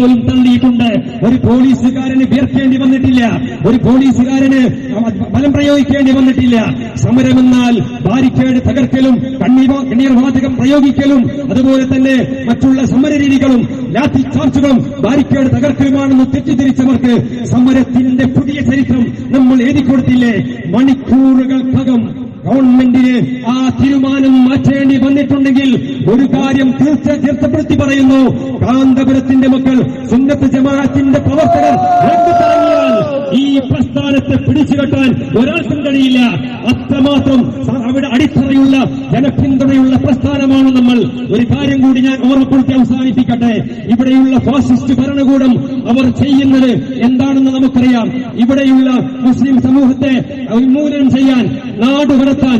പോലും തള്ളിയിട്ടുണ്ട് ഒരു പോലീസുകാരന് വിയർക്കേണ്ടി വന്നിട്ടില്ല. ഒരു പോലീസുകാരന് ബലം പ്രയോഗിക്കേണ്ടി വന്നിട്ടില്ല. സമരമെന്നാൽ ബാരിക്കേഡ് തകർക്കലും കണ്ണീർ വാതകം പ്രയോഗിക്കലും അതുപോലെ തന്നെ മറ്റുള്ള സമര രീതികളും ലാത്തി ചാർജുകളും ബാരിക്കേഡ് തകർക്കലുമാണെന്ന് തെറ്റിദ്ധരിച്ചവർക്ക് സമരത്തിന്റെ പുതിയ ചരിത്രം നമ്മൾ എഴുതിക്കൊടുത്തില്ലേ? മണിക്കൂറുകൾക്കകം ഗവൺമെന്റിന് ആ തീരുമാനം മാറ്റേണ്ടി വന്നിട്ടുണ്ടെങ്കിൽ ഒരു കാര്യം തീർച്ച പറയുന്നു. കാന്തപുരത്തിന്റെ മക്കൾ സുന്നത്ത് ജമാഅത്തിന്റെ പ്രവർത്തകർ രംഗത്തിറങ്ങിയാൽ ഈ പ്രസ്ഥാനത്തെ പിടിച്ചുകെട്ടാൻ ഒരാൾക്കും കഴിയില്ല. അത്രമാത്രം അവിടെ അടിത്തറയുള്ള ജനപിന്തുണയുള്ള പ്രസ്ഥാനമാണ് നമ്മൾ. ഒരു കാര്യം കൂടി ഞാൻ ഓർമ്മപ്പെടുത്തി അവസാനിപ്പിക്കട്ടെ. ഇവിടെയുള്ള ഫാസിസ്റ്റ് ഭരണകൂടം അവർ ചെയ്യുന്നത് എന്താണെന്ന് നമുക്കറിയാം. ഇവിടെയുള്ള മുസ്ലിം സമൂഹത്തെ ഉന്മൂലനം ചെയ്യാൻ നാട് കടത്താൻ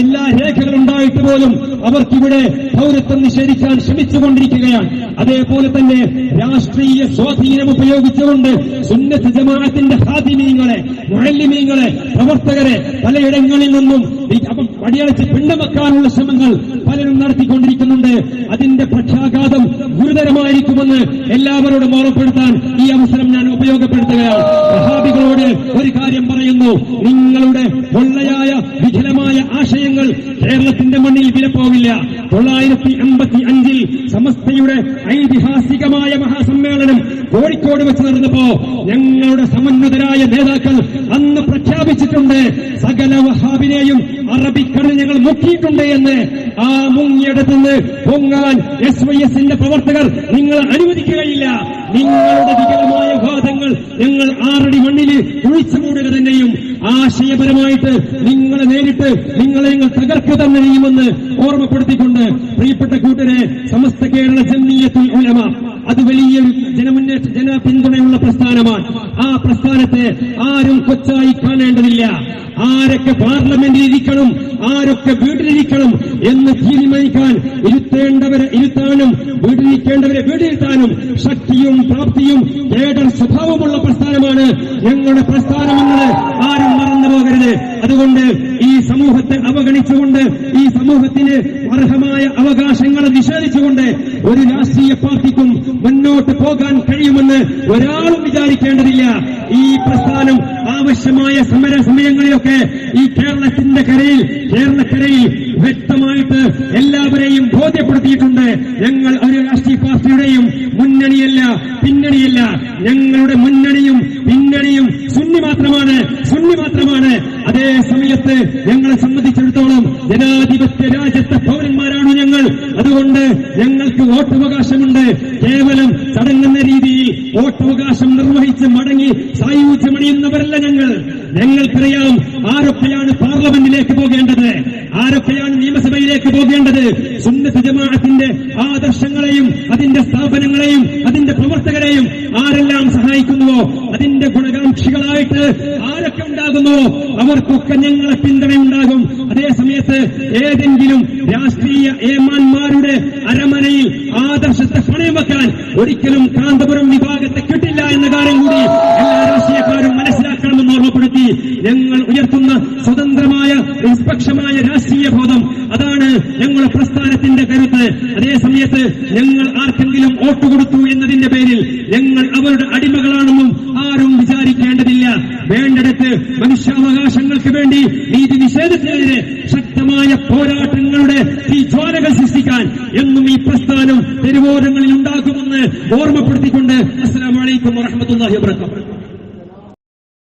എല്ലാ രേഖകളും ഉണ്ടായിട്ട് പോലും അവർക്കിവിടെ പൗരത്വം നിഷേധിക്കാൻ ശ്രമിച്ചുകൊണ്ടിരിക്കുകയാണ്. അതേപോലെ തന്നെ രാഷ്ട്രീയ സ്വാധീനം ഉപയോഗിച്ചുകൊണ്ട് സുന്നത്ത് ജമാഅത്തിന്റെ ഹാദിമീങ്ങളെ മുഴല്ലിമീങ്ങളെ പ്രവർത്തകരെ പലയിടങ്ങളിൽ നിന്നും പടിയടച്ച് പിണ്ടമക്കാനുള്ള ശ്രമങ്ങൾ പലരും നടത്തിക്കൊണ്ടിരിക്കുന്നുണ്ട്. അതിന്റെ പക്ഷാഘാതം ഗുരുതരമായിരിക്കുമെന്ന് എല്ലാവരോടും ഓർമ്മപ്പെടുത്താൻ ഈ അവസരം ഞാൻ ഉപയോഗപ്പെടുത്തുകയാണ്. ഹാബികളോട് ഒരു കാര്യം പറയുന്നു. നിങ്ങളുടെ പൊള്ളയായ വിഘലമായ ആശയങ്ങൾ കേരളത്തിന്റെ മണ്ണിൽ വിലപ്പോവില്ല. തൊള്ളായിരത്തി അമ്പത്തി അഞ്ചിൽ സമസ്തയുടെ ഐതിഹാസികമായ മഹാസമ്മേളനം കോഴിക്കോട് വെച്ച് നടന്നപ്പോ ഞങ്ങളുടെ സമന്വിതരായ നേതാക്കൾ അന്ന് പ്രഖ്യാപിച്ചിട്ടുണ്ട് സകല വഹാബിനെയും അറബിക്കടൽ ഞങ്ങൾ മുക്കിയിട്ടുണ്ട് എന്ന്. ആ മുങ്ങിയിടത്ത് നിന്ന് പൊങ്ങാൻ എസ് വൈ എസിന്റെ പ്രവർത്തകർ നിങ്ങൾ അനുവദിക്കുകയില്ല. നിങ്ങളുടെ വികലമായ വാദങ്ങൾ ഞങ്ങൾ ആറടി മണ്ണിൽ കുഴിച്ചു തന്നെയും ആശയപരമായിട്ട് നിങ്ങളെ നേരിട്ട് നിങ്ങളെ ഞങ്ങൾ തകർക്കുക തന്നെ ചെയ്യുമെന്ന് ഓർമ്മപ്പെടുത്തിക്കൊണ്ട് പ്രിയപ്പെട്ട കൂട്ടരെ സമസ്ത കേരള ജമീയത്തുൽ ഉലമ അത് വലിയൊരു ജനമുന്നേറ്റ ജന പിന്തുണയുള്ള പ്രസ്ഥാനമാണ്. ആ പ്രസ്ഥാനത്തെ ആരും കൊച്ചായി കാണേണ്ടതില്ല. ആരൊക്കെ പാർലമെന്റിൽ ഇരിക്കണം ആരൊക്കെ വീട്ടിലിരിക്കണം എന്ന് തീരുമാനിക്കാൻ ഇരുത്തേണ്ടവരെ ഇരുത്താനും വീടിരിക്കേണ്ടവരെ വീടിരുത്താനും ശക്തിയും പ്രാപ്തിയും ഏടൻ സ്വഭാവമുള്ള പ്രസ്ഥാനമാണ്. ഞങ്ങളുടെ പ്രസ്ഥാനമെന്നത് ആരും മറന്നു പോകരുത്. അതുകൊണ്ട് ഈ സമൂഹത്തെ അവഗണിച്ചുകൊണ്ട് ഈ സമൂഹത്തിന് അർഹമായ അവകാശങ്ങളെ നിഷേധിച്ചുകൊണ്ട് ഒരു രാഷ്ട്രീയ പാർട്ടിക്കും മുന്നോട്ട് പോകാൻ കഴിയുമെന്ന് ഒരാളും വിചാരിക്കേണ്ടതില്ല. ഈ പ്രസ്ഥാനം ആവശ്യമായ സമര സമയങ്ങളിലൊക്കെ ഈ കേരളത്തിന്റെ കരയിൽ കേരളക്കരയിൽ വ്യക്തമായിട്ട് എല്ലാവരെയും ബോധ്യപ്പെടുത്തിയിട്ടുണ്ട്. ഞങ്ങൾ ഒരു രാഷ്ട്രീയ പാർട്ടിയുടെയും മുന്നണിയല്ല പിന്നണിയല്ല. ഞങ്ങളുടെ മുന്നണിയും പിന്നണിയും സുന്നി മാത്രമാണ് സുന്നി മാത്രമാണ്. അതേ സമയത്ത് ഞങ്ങളെ സംബന്ധിച്ചിടത്തോളം ജനാധിപത്യ രാജ്യത്തെ അതുകൊണ്ട് ഞങ്ങൾക്ക് വോട്ടവകാശമുണ്ട്. കേവലം തടങ്ങുന്ന രീതിയിൽ വോട്ടവകാശം നിർവഹിച്ച് മടങ്ങി സായുധ്യമണിയുന്നവരല്ല ഞങ്ങൾ. ഞങ്ങൾക്കറിയാം ആരൊക്കെയാണ് പാർലമെന്റിലേക്ക് പോകേണ്ടത്? ആരൊക്കെയാണ് നിയമസഭയിലേക്ക് പോകേണ്ടത്? സുന്നത്ത് ജമാഅത്തിന്റെ ആദർശങ്ങളെയും അതിന്റെ സ്ഥാപനങ്ങളെയും അതിന്റെ പ്രവർത്തകരെയും ആരെല്ലാം സഹായിക്കുന്നുവോ? അതിന്റെ ഗുണകാംക്ഷികളായിട്ട് ആരൊക്കെ ഉണ്ടാകുന്നുവോ അവർക്കൊക്കെ ഞങ്ങളെ പിന്തുണയുണ്ടാകും. അതേ സമയത്ത് ഏതെങ്കിലും രാഷ്ട്രീയ ഏമാന്മാരുടെ അരമനയിൽ ആദർശത്തെ പണയം വെക്കാൻ ഒരിക്കലും കാന്തപുരം വിഭാഗത്തെ കിട്ടില്ല എന്ന കാര്യം കൂടി എല്ലാ രാഷ്ട്രീയക്കാരും മനസ്സിലാക്കണമെന്ന് ഓർമ്മപ്പെടുത്തി ഞങ്ങൾ ഉയർത്തുന്ന സ്വതന്ത്രമായ നിഷ്പക്ഷമായ രാഷ്ട്രീയ ബോധം. അതാണ് ഞങ്ങളുടെ പ്രസ്ഥാനത്തിന്റെ കരുത്ത്. അതേസമയത്ത് ഞങ്ങൾ ആർക്കെങ്കിലും വോട്ട് കൊടുത്തു എന്നതിന്റെ പേരിൽ ഞങ്ങൾ അവരുടെ അടിമകളാണെന്നും വേണ്ടിടത്ത് മനുഷ്യാവകാശങ്ങൾക്ക് വേണ്ടി നീതി നിഷേധത്തിനെതിരെ ശക്തമായ പോരാട്ടങ്ങളുടെ തീജ്വാലകൾ ജ്വാലകൾ സൃഷ്ടിക്കാൻ എന്നും ഈ പ്രസ്ഥാനം തെരുവോരങ്ങളിൽ ഉണ്ടാകുമെന്ന് ഓർമ്മപ്പെടുത്തിക്കൊണ്ട് അസ്സലാമലൈക്കും വറഹമത്തല്ലാഹി വാബർക്കാത്തു